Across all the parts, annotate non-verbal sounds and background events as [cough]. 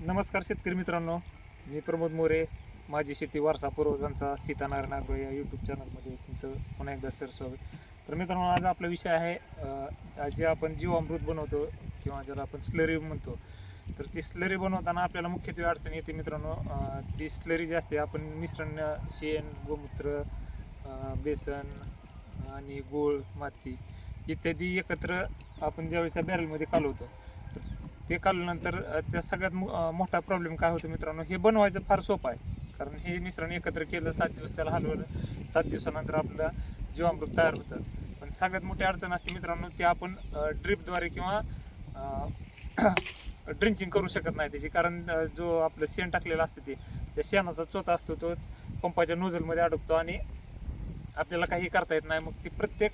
नमस्कार शेतकरी मित्रांनो. मी प्रमोद मोरे माझी शेती वारसा पूर्वजांचा सीतानारायण आगळे या यूट्यूब चॅनलमध्ये तुमचं पुन्हा एकदा सर स्वागत. तर मित्रांनो आज आपला विषय आहे जे आपण जीवामृत बनवतो किंवा ज्याला आपण स्लरी म्हणतो तर ती स्लरी बनवताना आपल्याला मुख्यत्वे अडचण येते मित्रांनो ती स्लरी जी असते आपण मिश्रण शेण गोमूत्र बेसन आणि गूळ माती इत्यादी एकत्र आपण ज्यावेळेस या बॅरलमध्ये कालवतो ते काढल्यानंतर त्या सगळ्यात मो- मोठा प्रॉब्लेम काय होतो मित्रांनो हे बनवायचं फार सोपं आहे. कारण हे मिश्रण एकत्र केलं सात दिवस त्याला हलवलं सात दिवसानंतर आपलं जीवामृत तयार होतं. पण सगळ्यात मोठी अडचण असते मित्रांनो ते आपण ड्रिपद्वारे किंवा ड्रिंचिंग [coughs] करू शकत नाही त्याची. कारण जो आपलं शेण टाकलेलं असतं ते त्या शेणाचा चोथा असतो तो पंपाच्या नोझलमध्ये अडकतो आणि आपल्याला काही करता येत नाही. मग ते प्रत्येक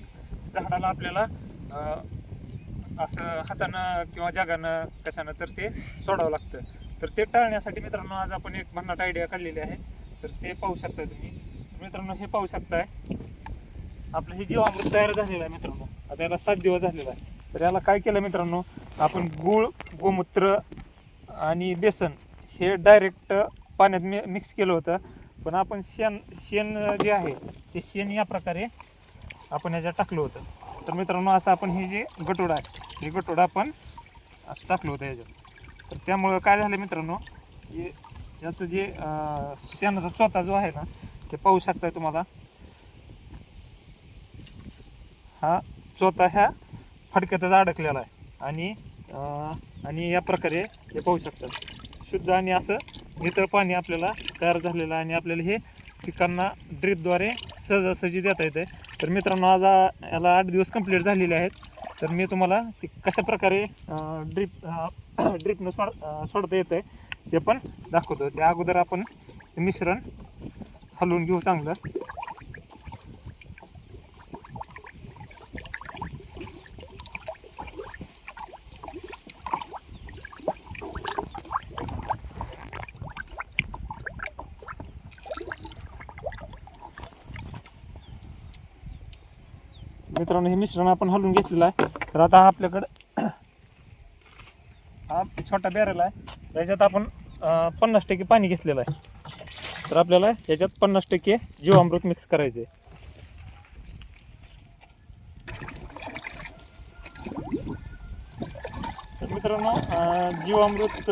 झाडाला आपल्याला असं हातानं किंवा जगानं कशानं तर ते सोडावं लागतं. तर ते टाळण्यासाठी मित्रांनो आज आपण एक भन्नाट आयडिया काढलेली आहे. तर ते पाहू शकता तुम्ही. मित्रांनो हे पाहू शकताय. आपलं हे जीवामृत तयार झालेलं आहे मित्रांनो. आता याला सात दिवस झालेला आहे. तर याला काय केलं मित्रांनो आपण गूळ गोमूत्र आणि बेसन हे डायरेक्ट पाण्यात मि मिक्स केलं होतं. पण आपण शेण शेण जे आहे ते शेण या प्रकारे आपण ह्याच्यात टाकलं होतं. तर मित्रांनो असं आपण हे जे गटोडा आहे हे गटोडा आपण असं टाकलं होतं याच्यात. तर त्यामुळं काय झालं मित्रांनो हे याचं जे शेणाचा चोथा जो आहे ना ते पाहू शकताय तुम्हाला. हा चोथा ह्या फडक्यातच अडकलेला आहे. आणि आणि या प्रकारे हे पाहू शकतात शुद्ध आणि असं नितळ पाणी आपल्याला तयार झालेलं आहे आणि आपल्याला हे पिकांना ड्रीपद्वारे सहजासहजी देता येते तर मित्रांनो आज याला आठ दिवस कंप्लीट झालेले आहेत. तर मी तुम्हाला ते कशा प्रकारे ड्रीप ड्रीपनं [clears throat] सोड सोडता येतं आहे ते पण दाखवतो. त्या अगोदर आपण मिश्रण हलवून घेऊ चांगलं. मित्रांनो हे मिश्रण आपण हलवून घेतलेलं आहे. तर आता हा आपल्याकडं हा छोटा बॅरल आहे. त्याच्यात आपण पन्नास टक्के पाणी घेतलेलं आहे. तर आपल्याला याच्यात पन्नास टक्के जीवामृत मिक्स करायचं आहे मित्रांनो जीवामृत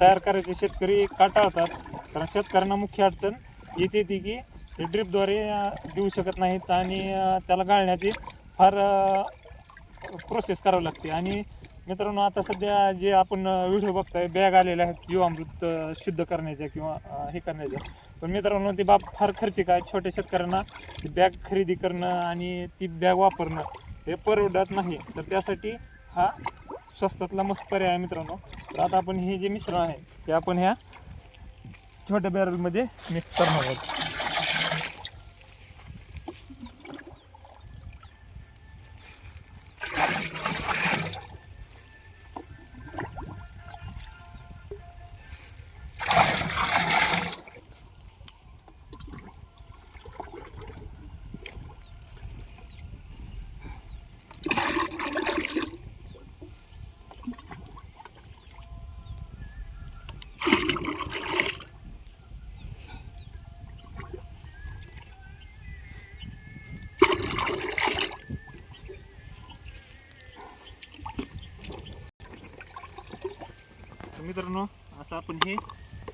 तयार करायचे शेतकरी का टाळतात कारण शेतकऱ्यांना मुख्य अडचण हीच येते की ते ड्रिपद्वारे देऊ शकत नाहीत आणि त्याला गाळण्याची फार प्रोसेस करावी लागते. आणि मित्रांनो आता सध्या जे आपण व्हिडिओ बघताय बॅग आलेल्या आहेत जीवामृत अं, शुद्ध करण्याच्या किंवा हे करण्याच्या. पण मित्रांनो ती बाब फार खर्चिक आहे. छोट्या शेतकऱ्यांना ती बॅग खरेदी करणं आणि ती बॅग वापरणं हे परवडत नाही. तर त्यासाठी हा स्वस्तातला मस्त पर्याय आहे मित्रांनो. तर आता आपण हे जे मिश्रण आहे ते आपण ह्या छोट्या बॅरलमध्ये मिक्स करणार आहोत. मित्रांनो असं आपण हे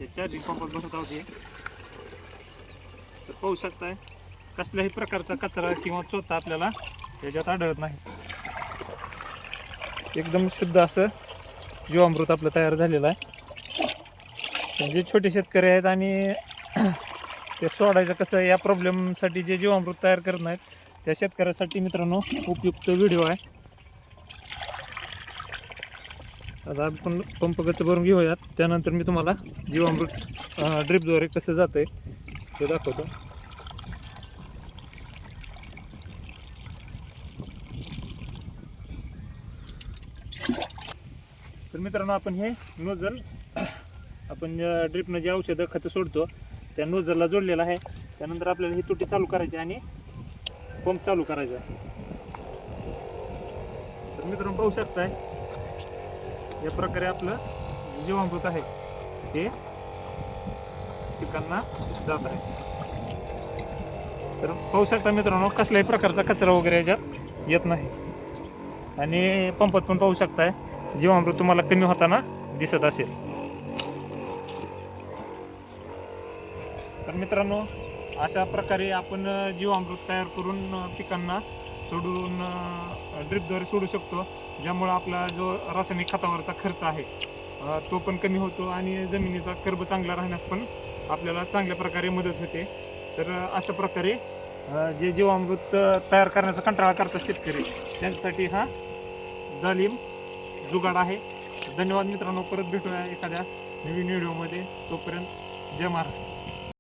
हे चार्जिंग पंपात भरत आहोत हे तर पाहू शकताय कसल्याही प्रकारचा कचरा किंवा चोथा आपल्याला त्याच्यात आढळत नाही. एकदम शुद्ध असं जीवामृत आपलं तयार झालेलं आहे. जे छोटे शेतकरी आहेत आणि [clears throat] ते सोडायचं कसं या प्रॉब्लेमसाठी जे जीवामृत तयार करत नाहीत त्या शेतकऱ्यासाठी मित्रांनो उपयुक्त व्हिडिओ आहे. आता आपण पंप गच्च भरून घेऊयात. त्यानंतर मी तुम्हाला जीवामृत ड्रिपद्वारे कसं जातं आहे ते दाखवतो. तर मित्रांनो आपण हे नोझल आपण ड्रिपनं जे औषधं खतं सोडतो त्या नोझलला जोडलेलं आहे. त्यानंतर आपल्याला ही तुटी चालू करायची आणि पंप चालू करायचा. तर मित्रांनो पाहू शकताय या प्रकारे आपलं जीवामृत आहे हे पिकांना जात आहे. तर पाहू शकता मित्रांनो कसल्याही प्रकारचा कचरा वगैरे याच्यात येत नाही. आणि पंपात पण पाहू शकताय जीवामृत तुम्हाला कमी होताना दिसत असेल. तर मित्रांनो अशा प्रकारे आपण जीवामृत तयार करून पिकांना सोडून ड्रिपद्वारे सोडू शकतो. ज्यामुळं आपला जो रासायनिक खतावरचा खर्च आहे तो पण कमी होतो आणि जमिनीचा कर्ब चांगला राहण्यास पण आपल्याला चांगल्या प्रकारे मदत होते. तर अशा प्रकारे जे जीवामृत तयार करण्याचा कंटाळा करतात शेतकरी त्यांच्यासाठी हा जालीम जुगाड आहे. धन्यवाद मित्रांनो परत भेटूया एखाद्या नवीन व्हिडिओमध्ये. तोपर्यंत जय महाराष्ट्र.